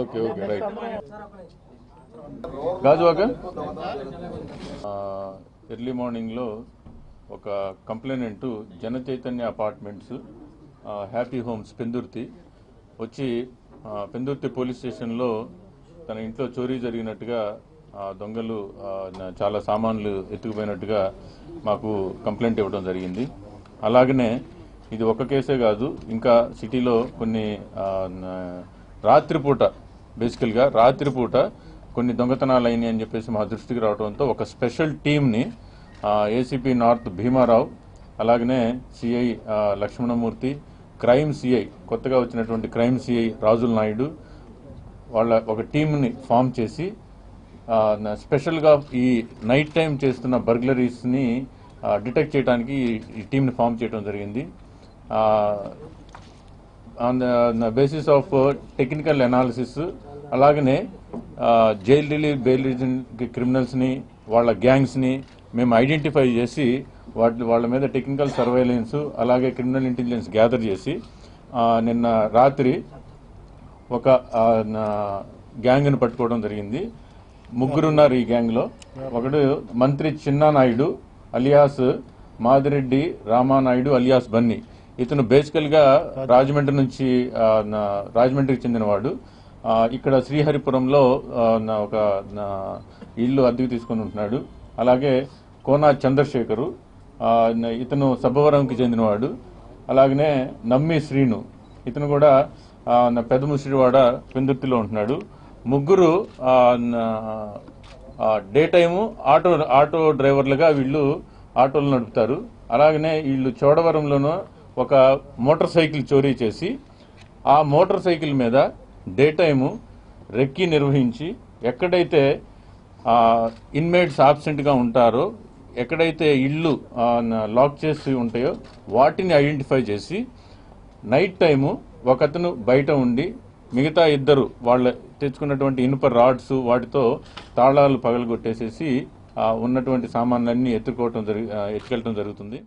Okay okay right. Gajuwaka early మార్నింగ్లో ఒక complainant Jana Chaitanya apartments happy homes Pendurthi వచ్చి Pendurthi police స్టేషన్లో తన ఇంట్లో చోరీ జరిగినట్టుగా దొంగలు చాలా సామాన్లు ఎత్తుకుపోయినట్టుగా మాకు కంప్లైంట్ ఇవ్వడం జరిగింది. అలాగనే ఇది ఒక కేసే కాదు ఇంకా సిటీలో కొన్ని రాత్రిపూట బేసికల్గా రాత్రిపూట కొన్ని దొంగతనాలు అయినాయి అని చెప్పేసి మా దృష్టికి రావడంతో ఒక స్పెషల్ టీంని ఏసీపీ నార్త్ భీమారావు అలాగనే సిఐ లక్ష్మణమూర్తి క్రైమ్ సిఐ కొత్తగా వచ్చినటువంటి క్రైమ్ సిఐ రాజుల్ నాయుడు వాళ్ళ ఒక టీంని ఫామ్ చేసి స్పెషల్గా ఈ నైట్ టైం చేస్తున్న బర్గ్లరీస్ని డిటెక్ట్ చేయడానికి ఈ- ఈ టీంని ఫామ్ చేయడం జరిగింది. On the basis of technical analysis అలాగనే జైల్ రిలీఫ్ బెయిల్ క్రిమినల్స్ని వాళ్ళ గ్యాంగ్స్ని మేము ఐడెంటిఫై చేసి వాటి వాళ్ళ మీద టెక్నికల్ సర్వైలెన్స్ అలాగే క్రిమినల్ ఇంటెలిజెన్స్ గ్యాదర్ చేసి నిన్న రాత్రి ఒక గ్యాంగ్ను పట్టుకోవడం జరిగింది. ముగ్గురు ఉన్నారు ఈ గ్యాంగ్లో ఒకడు మంత్రి చిన్నానాయుడు అలియాస్ మాదిరెడ్డి రామానాయుడు అలియాస్ బన్నీ. ఇతను బేసికల్గా రాజమండ్రి నుంచి రాజమండ్రికి చెందినవాడు. ఇక్కడ శ్రీహరిపురంలో ఒక ఇల్లు అద్దెకు తీసుకొని ఉంటున్నాడు. అలాగే కోనా చంద్రశేఖరు ఇతను సబ్బవరంకి చెందినవాడు. అలాగనే నమ్మి శ్రీను ఇతను కూడా పెద్ద ముసిరివాడ పెందుర్తిలో ఉంటున్నాడు. ముగ్గురు డే టైము ఆటో ఆటో డ్రైవర్లుగా వీళ్ళు ఆటోలు నడుపుతారు. అలాగనే వీళ్ళు చోడవరంలోనూ ఒక మోటార్ సైకిల్ చోరీ చేసి ఆ మోటార్ సైకిల్ మీద డే టైము రెక్కి నిర్వహించి ఎక్కడైతే ఇన్మేట్స్ ఆబ్సెంట్గా ఉంటారో ఎక్కడైతే ఇళ్ళు లాక్ చేసి ఉంటాయో వాటిని ఐడెంటిఫై చేసి నైట్ టైము ఒకతను బయట ఉండి మిగతా ఇద్దరు వాళ్ళ తెచ్చుకున్నటువంటి ఇనుప రాడ్స్ వాటితో తాళాలు పగలగొట్టేసేసి ఉన్నటువంటి సామాన్లన్నీ ఎత్తుకోవటం జరి ఎత్తుకెళ్ళటం జరుగుతుంది.